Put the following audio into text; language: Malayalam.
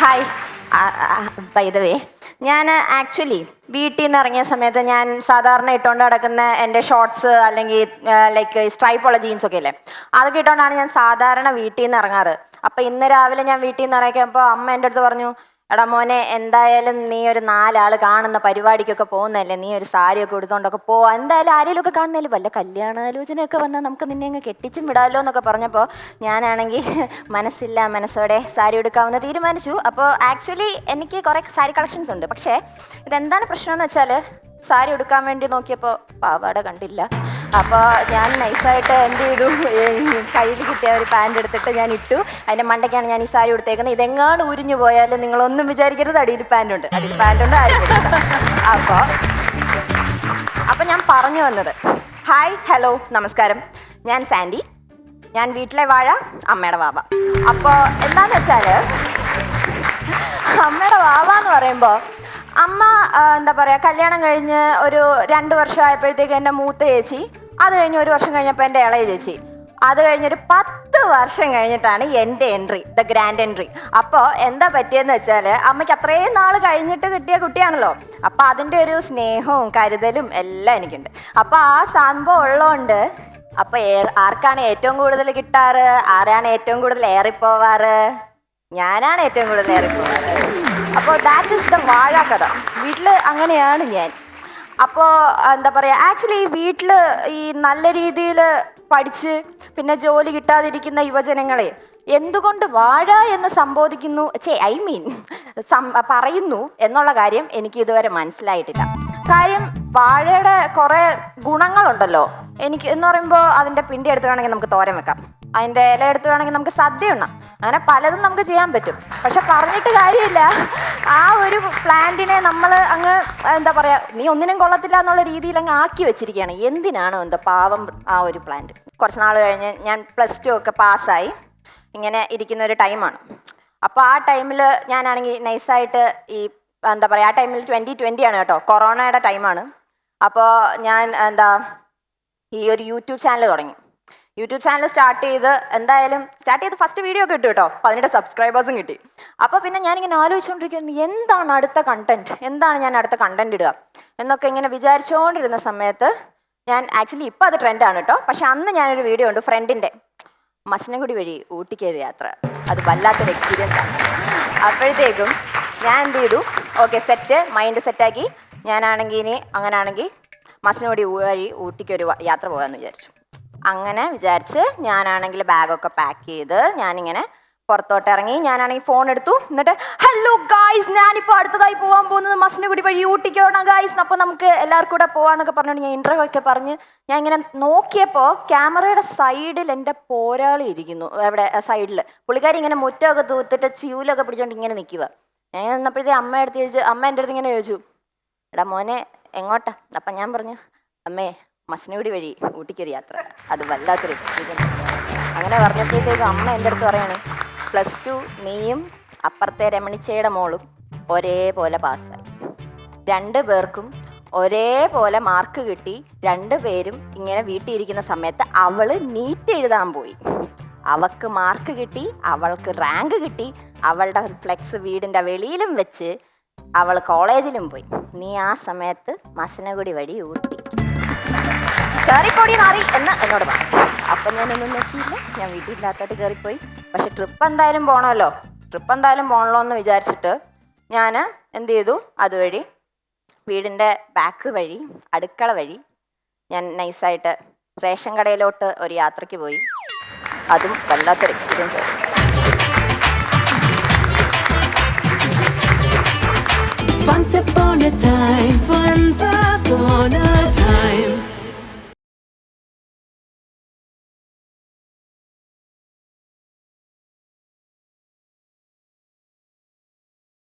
ഹായ് ബൈ ദ വേ ഞാൻ ആക്ച്വലി വീട്ടിൽ നിന്ന് ഇറങ്ങിയ സമയത്ത് ഞാൻ സാധാരണ ഇട്ടുകൊണ്ട് നടക്കുന്ന എന്റെ ഷോർട്സ് അല്ലെങ്കിൽ ലൈക്ക് സ്ട്രൈപ്പ് ഉള്ള ജീൻസ് ഒക്കെ ഇല്ലേ? അതൊക്കെ ഇട്ടുകൊണ്ടാണ് ഞാൻ സാധാരണ വീട്ടിൽ നിന്ന് ഇറങ്ങാറ്. അപ്പോൾ ഇന്ന് രാവിലെ ഞാൻ വീട്ടിൽ നിന്ന് ഇറങ്ങിയപ്പോൾ അമ്മ എന്റെ അടുത്ത് പറഞ്ഞു എടാ മോനെ എന്തായാലും നീ ഒരു നാലാൾ കാണുന്ന പരിപാടിക്കൊക്കെ പോകുന്നതല്ലേ? നീ ഒരു സാരിയൊക്കെ ഉടുത്തോണ്ടൊക്കെ പോവാ. എന്തായാലും ആരെങ്കിലും ഒക്കെ കാണുന്നതിൽ വല്ല കല്യാണാലോചനയൊക്കെ വന്നാൽ നമുക്ക് നിന്നെ അങ്ങ് കെട്ടിച്ചും വിടാമല്ലോ എന്നൊക്കെ പറഞ്ഞപ്പോൾ ഞാനാണെങ്കിൽ മനസ്സില്ല മനസ്സോടെ സാരി എടുക്കാമെന്ന് തീരുമാനിച്ചു. അപ്പോൾ ആക്ച്വലി എനിക്ക് കുറേ സാരി കളക്ഷൻസ് ഉണ്ട്. പക്ഷേ ഇതെന്താണ് പ്രശ്നം എന്ന് വെച്ചാൽ സാരി എടുക്കാൻ വേണ്ടി നോക്കിയപ്പോൾ പാവാട കണ്ടില്ല. അപ്പോൾ ഞാൻ നൈസായിട്ട് എന്ത് ചെയ്തു? കയ്യിൽ കിട്ടിയ ഒരു പാന്റ് എടുത്തിട്ട് ഞാൻ ഇട്ടു. അതിന്റെ മണ്ടയ്ക്കാണ് ഞാൻ ഈ സാരി കൊടുത്തേക്കുന്നത് ഇതെങ്ങാണ്ട് ഉരിഞ്ഞു പോയാലും നിങ്ങളൊന്നും വിചാരിക്കരുത്. അടിയിൽ പാന്റ് ഉണ്ട്. അടിയിൽ പാന്റ് ഉണ്ട് ആരും അപ്പോൾ അപ്പോൾ ഞാൻ പറഞ്ഞു വന്നത്. ഹായ് ഹലോ നമസ്കാരം. ഞാൻ സാൻഡി. ഞാൻ വീട്ടിലെ വാഴ അമ്മയുടെ വാവ. അപ്പോൾ എന്താന്ന് വെച്ചാൽ അമ്മയുടെ വാവ എന്ന് പറയുമ്പോൾ അമ്മ എന്താ പറയുക കല്യാണം കഴിഞ്ഞ് ഒരു രണ്ട് വർഷം ആയപ്പോഴത്തേക്ക് എന്റെ മൂത്ത ചേച്ചി അത് കഴിഞ്ഞ് ഒരു വർഷം കഴിഞ്ഞപ്പോൾ എന്റെ ഇളയ ചേച്ചി. അത് കഴിഞ്ഞൊരു പത്ത് വർഷം കഴിഞ്ഞിട്ടാണ് എന്റെ എൻട്രി ദ ഗ്രാൻഡ് എൻട്രി. അപ്പോൾ എന്താ പറ്റിയെന്ന് വെച്ചാൽ അമ്മയ്ക്ക് അത്രയും നാൾ കഴിഞ്ഞിട്ട് കിട്ടിയ കുട്ടിയാണല്ലോ. അപ്പോൾ അതിന്റെ ഒരു സ്നേഹവും കരുതലും എല്ലാം എനിക്കുണ്ട്. അപ്പോൾ ആ സംഭവം ഉള്ളതുകൊണ്ട് അപ്പോൾ ആർക്കാണ് ഏറ്റവും കൂടുതൽ കിട്ടാറ്? ആരാണ് ഏറ്റവും കൂടുതൽ ഏറിപ്പോവാറ്? ഞാനാണ് ഏറ്റവും കൂടുതൽ ഏറിപ്പോവാറ്. അപ്പോൾ ദാറ്റ് ഇസ് ദ വാഴ കഥ. വീട്ടിൽ അങ്ങനെയാണ് ഞാൻ. അപ്പോൾ എന്താ പറയുക ആക്ച്വലി ഈ വീട്ടിൽ ഈ നല്ല രീതിയിൽ പഠിച്ച് പിന്നെ ജോലി കിട്ടാതിരിക്കുന്ന യുവജനങ്ങളെ എന്തുകൊണ്ട് വാഴ എന്ന് സംബോധിക്കുന്നു? ചേ ഐ മീൻ പറയുന്നു എന്നുള്ള കാര്യം എനിക്ക് ഇതുവരെ മനസ്സിലായിട്ടില്ല. കാര്യം വാഴയുടെ കുറേ ഗുണങ്ങളുണ്ടല്ലോ. എനിക്ക് എന്ന് പറയുമ്പോൾ അതിന്റെ പിണ്ടി എടുത്ത് വേണമെങ്കിൽ നമുക്ക് തോരൻ വെക്കാം. അതിന്റെ ഇല എടുത്ത് വേണമെങ്കിൽ നമുക്ക് സദ്യ ഉണ്ണാം. അങ്ങനെ പലതും നമുക്ക് ചെയ്യാൻ പറ്റും. പക്ഷെ പറഞ്ഞിട്ട് കാര്യമില്ല. ആ ഒരു പ്ലാന്റിനെ നമ്മൾ അങ്ങ് എന്താ പറയുക നീ ഒന്നിനും കൊള്ളത്തില്ല എന്നുള്ള രീതിയിൽ അങ്ങ് ആക്കി വെച്ചിരിക്കുകയാണ്. എന്തിനാണോ എന്താ പാവം ആ ഒരു പ്ലാന്റ്? കുറച്ച് നാൾ കഴിഞ്ഞ് ഞാൻ പ്ലസ് ടു ഒക്കെ പാസ്സായി. ഇങ്ങനെ ഇരിക്കുന്ന ഒരു ടൈമാണ് അപ്പോൾ ആ ടൈമിൽ ഞാനാണെങ്കിൽ നൈസായിട്ട് ഈ എന്താ പറയുക ആ ടൈമിൽ ട്വന്റി ട്വന്റി ആണ് കേട്ടോ. കൊറോണയുടെ ടൈമാണ് അപ്പോൾ ഞാൻ എന്താ ഈ ഒരു യൂട്യൂബ് ചാനൽ തുടങ്ങി. യൂട്യൂബ് ചാനൽ സ്റ്റാർട്ട് ചെയ്ത് എന്തായാലും സ്റ്റാർട്ട് ചെയ്ത് ഫസ്റ്റ് വീഡിയോ ഒക്കെ ഇട്ടു കേട്ടോ. പതിനെട്ട് സബ്സ്ക്രൈബേഴ്സും കിട്ടി. അപ്പോൾ പിന്നെ ഞാനിങ്ങനെ ആലോചിച്ചുകൊണ്ടിരിക്കുന്നു എന്താണ് അടുത്ത കണ്ടന്റ് എന്താണ് ഞാൻ അടുത്ത കണ്ടന്റ് ഇടുക? എന്നൊക്കെ ഇങ്ങനെ വിചാരിച്ചുകൊണ്ടിരുന്ന സമയത്ത് ഞാൻ ആക്ച്വലി ഇപ്പോൾ അത് ട്രെൻഡാണ് കേട്ടോ. പക്ഷെ അന്ന് ഞാനൊരു വീഡിയോ ഉണ്ട് ഫ്രണ്ടിന്റെ മസനഗുടി വഴി ഊട്ടിക്ക് യാത്ര. അത് വല്ലാത്തൊരു എക്സ്പീരിയൻസ് ആണ്. അപ്പോഴത്തേക്കും ഞാൻ എന്ത് ചെയ്തു? ഓക്കെ സെറ്റ് മൈൻഡ് സെറ്റാക്കി ഞാനാണെങ്കിൽ ഇനി അങ്ങനാണെങ്കിൽ മസനഗുടി വഴി ഊട്ടിക്കൊരു യാത്ര പോകാമെന്ന് വിചാരിച്ചു. അങ്ങനെ വിചാരിച്ച് ഞാനാണെങ്കിൽ ബാഗൊക്കെ പാക്ക് ചെയ്ത് ഞാനിങ്ങനെ പുറത്തോട്ട് ഇറങ്ങി ഞാനാണെങ്കിൽ ഫോൺ എടുത്തു. എന്നിട്ട് ഹലോ ഗായ്സ് ഞാനിപ്പോൾ അടുത്തതായി പോകാൻ പോകുന്നത് മസനഗുടി വഴി ഊട്ടിക്കോണം ഗായ്സ് അപ്പോൾ നമുക്ക് എല്ലാവർക്കും കൂടെ പോവാന്നൊക്കെ പറഞ്ഞുകൊണ്ട് ഞാൻ ഇന്റർവ്യൂ ഒക്കെ പറഞ്ഞ് ഞാൻ ഇങ്ങനെ നോക്കിയപ്പോൾ ക്യാമറയുടെ സൈഡിൽ എന്റെ പോരാളി ഇരിക്കുന്നു. അവിടെ സൈഡിൽ പുള്ളിക്കാരി ഇങ്ങനെ മുറ്റമൊക്കെ തൂത്തിട്ട് ചൂലൊക്കെ പിടിച്ചോണ്ട് ഇങ്ങനെ നിൽക്കുക ഞാൻ നിന്നപ്പോഴത്തേ അമ്മ എടുത്ത് ചോദിച്ചു അമ്മ എന്റെ അടുത്ത് ഇങ്ങനെ ചോദിച്ചു. എടാ മോനെ എങ്ങോട്ടാ? അപ്പം ഞാൻ പറഞ്ഞു അമ്മേ മസനഗുടി വഴി ഊട്ടിക്കൊരു യാത്ര. അത് വല്ലാത്തൊരു എക്സ്പീരിയൻസ് അങ്ങനെ പറഞ്ഞപ്പോഴത്തേക്കും അമ്മ എന്റെ അടുത്ത് പറയണേ പ്ലസ് ടു നീയും അപ്പുറത്തെ രമണിച്ചയുടെ മോളും ഒരേപോലെ പാസ്സായി. രണ്ട് പേർക്കും ഒരേപോലെ മാർക്ക് കിട്ടി രണ്ട് പേരും ഇങ്ങനെ വീട്ടിൽ ഇരിക്കുന്ന സമയത്ത് അവൾ നീറ്റ് എഴുതാൻ പോയി. അവൾക്ക് മാർക്ക് കിട്ടി അവൾക്ക് റാങ്ക് കിട്ടി അവളുടെ ഫ്ലെക്സ് വീടിന്റെ വെളിയിലും വെച്ച് അവൾ കോളേജിലും പോയി. നീ ആ സമയത്ത് മസനഗുടി വഴി ഊട്ടി. കയറിപ്പോടി മാറി എന്ന് എന്നോട് പറഞ്ഞു. അപ്പം ഞാനൊന്നും നോക്കിയില്ല. ഞാൻ വീട്ടിലില്ലാത്തോട്ട് കയറിപ്പോയി പക്ഷെ ട്രിപ്പ് എന്തായാലും പോകണമല്ലോ ട്രിപ്പ് എന്തായാലും പോണല്ലോ എന്ന് വിചാരിച്ചിട്ട് ഞാൻ എന്ത് ചെയ്തു? അതുവഴി വീടിന്റെ ബാക്ക് വഴി അടുക്കള വഴി ഞാൻ നൈസായിട്ട് റേഷൻ കടയിലോട്ട് ഒരു യാത്രയ്ക്ക് പോയി. അതും വല്ലാത്തൊരു എക്സ്പീരിയൻസ് ആയിരുന്നു.